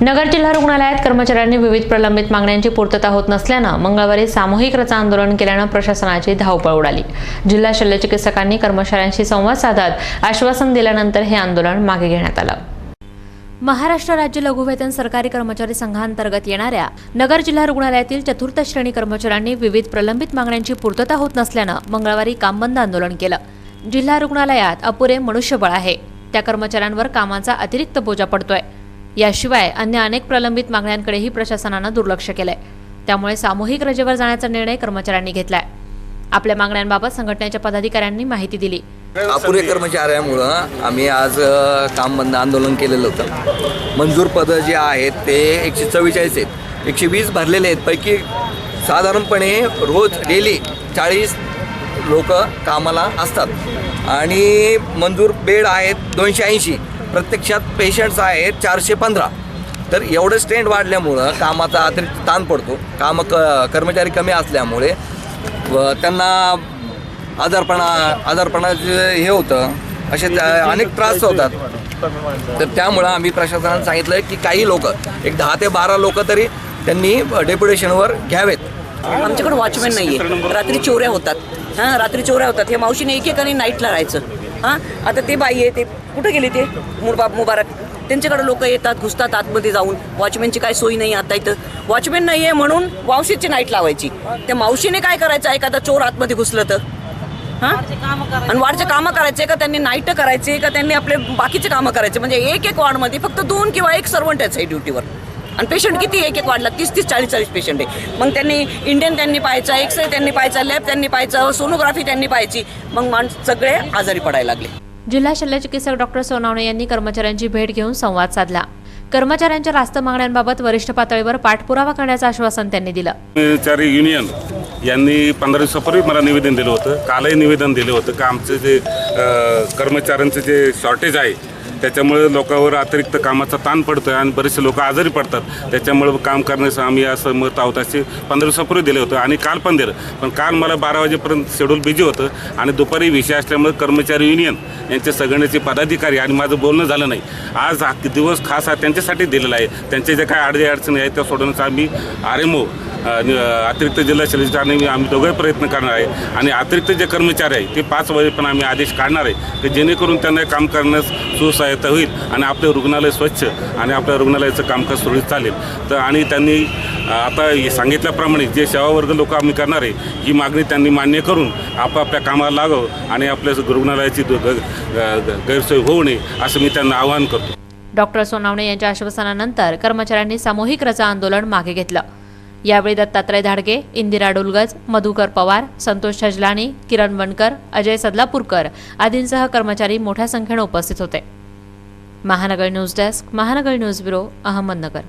नगर जिल्हा रुग्णालयात कर्मचाऱ्यांनी विविध प्रलंबित मागण्यांची पूर्तता होत नसल्यानं मंगळवारी सामूहिक रचा आंदोलन केल्यानं प्रशासनाची धावपळ उडाली. जिल्हा शल्यचिकित्सकांनी कर्मचाऱ्यांशी संवाद साधत आश्वासन दिल्यानंतर हे आंदोलन मागे घेण्यात आलं. महाराष्ट्र राज्य लघुवेतन सरकारी कर्मचारी संघांतर्गत येणाऱ्या नगर जिल्हा रुग्णालयातील चतुर्थ श्रेणी कर्मचाऱ्यांनी विविध प्रलंबित मागण्यांची पूर्तता होत नसल्यानं मंगळवारी कामबंद आंदोलन केलं. जिल्हा रुग्णालयात अपुरे मनुष्यबळ आहे. त्या कर्मचाऱ्यांवर कामाचा अतिरिक्त बोजा पडतोय. याशिवाय अन्य अनेक प्रलंबित मागण्यांकडेही प्रशासनानं दुर्लक्ष केलंय. त्यामुळे सामूहिक रजेवर जाण्याचा निर्णय कर्मचाऱ्यांनी घेतलाय. आपल्या मागण्यांबाबत संघटनेच्या पदाधिकाऱ्यांनी माहिती दिली. अपुरे कर्मचाऱ्यामुळं आम्ही आज काम बंद आंदोलन केलेलं होतं. मंजूर पदं जे आहेत ते एकशे चव्वेचाळीस आहेत. एकशे वीस भरलेले आहेत. पैकी साधारणपणे रोज डेली चाळीस लोक कामाला असतात. आणि मंजूर बेड आहेत दोनशे ऐंशी. प्रत्यक्षात पेशंट्स आहेत चारशे पंधरा. तर एवढं स्ट्रेंड वाढल्यामुळं कामाचा अतिरिक्त ताण पडतो. कामं क कर्मचारी कमी असल्यामुळे व त्यांना आजारपणा आजारपणाचं हे होतं. असे त्या- अनेक त्रास होतात. तर त्यामुळं आम्ही प्रशासनानं सांगितलं की काही लोक एक दहा ते बारा लोक तरी त्यांनी डेप्युटेशनवर घ्यावेत. आमच्याकडे वॉचमॅन नाहीये. रात्री चोऱ्या होतात. हां रात्री चोऱ्या होतात. हे मावशीने एकेकाने नाईटला राहायचं. हां आता ते बाई आहे ते कुठे गेले ते? मुरबाब मुबारक. त्यांच्याकडे लोक येतात घुसतात आतमध्ये जाऊन. वॉचमॅनची काय सोयी नाही आता इथं. वॉचमॅन नाही आहे म्हणून मावशीची नाईट लावायची. त्या मावशीने काय करायचं? एखादा चोर आतमध्ये घुसलं तर. हां? आणि वार्डचे कामं करायचे का? त्यांनी नाईट करायचे का? त्यांनी आपले बाकीचे कामं करायचे? म्हणजे एक एक वॉर्डमध्ये फक्त दोन किंवा एक सर्वंट आहे ड्युटीवर आणि पेशंट किती एक एक वाढला. तीस तीस चाळीस चाळीस पेशंट आहे. मग त्यांनी इंडियन त्यांनी पाहायचा एक्सरे त्यांनी पाहायचा लॅब त्यांनी पाहायचं सोनोग्राफी त्यांनी पाहायची. मग माणसं सगळे आजारी पडायला लागले. जिल्हा शल्यचिकित्सक डॉक्टर सोनावणे यांनी कर्मचाऱ्यांची भेट घेऊन संवाद साधला. कर्मचाऱ्यांच्या रास्त मागण्यांबाबत वरिष्ठ पातळीवर पाठपुरावा करण्याचं आश्वासन त्यांनी दिलं. कर्मचारी युनियन यांनी पंधरा दिवसापूर्वी मला निवेदन दिलं होतं. कालही निवेदन दिलं होतं का आमचं जे कर्मचाऱ्यांचं जे शॉर्टेज आहे त्याच्यामुळे लोकांवर अतिरिक्त कामाचा ताण पडतो आहे आणि बरेचसे लोक आजारी पडतात. त्याच्यामुळे काम करण्याचं आम्ही असं मत आहोत. असे पंधरा दिवसापूर्वी दिले होतं आणि काल पण दिलं. पण काल मला बारा वाजेपर्यंत शेड्यूल बिझी होतं आणि दुपारी विषय असल्यामुळे कर्मचारी युनियन यांचे सगळ्यांचे पदाधिकारी आणि माझं बोलणं झालं नाही. आज हा दिवस खास हा त्यांच्यासाठी दिलेला आहे. त्यांचे जे काय अडजे अडचणी आहेत त्या सोडवण्याचा आम्ही आर एम ओ अतिरिक्त जिल्हा शल्यचिकित्सक आणि आम्ही दोघे प्रयत्न करणार आहे. आणि अतिरिक्त जे कर्मचारी आहे ते पाच वाजेपर्यंत आम्ही आदेश काढणार आहे की जेणेकरून त्यांना काम करण्यास सुसहायता होईल आणि आपलं रुग्णालय स्वच्छ आणि आपल्या रुग्णालयाचं कामकाज सुरळीत चालेल. तर आणि त्यांनी आता हे सांगितल्याप्रमाणे जे सेवावर्ग लोक आम्ही करणार आहे ही मागणी त्यांनी मान्य करून आपापल्या कामाला लागावं आणि आपल्या रुग्णालयाची ग- ग- गैरसोय होऊ नये असं मी त्यांना आवाहन करतो. डॉक्टर सोनावणे यांच्या आश्वासनानंतर कर्मचाऱ्यांनी सामूहिक रजा आंदोलन मागे घेतलं. यावेळी दत्तात्रय धाडगे इंदिरा डोलगज मधुकर पवार संतोष छजलानी किरण वणकर अजय सदलापूरकर आदींसह कर्मचारी मोठ्या संख्येनं उपस्थित होते. Mahanagar news desk Mahanagar news bureau Ahmednagar.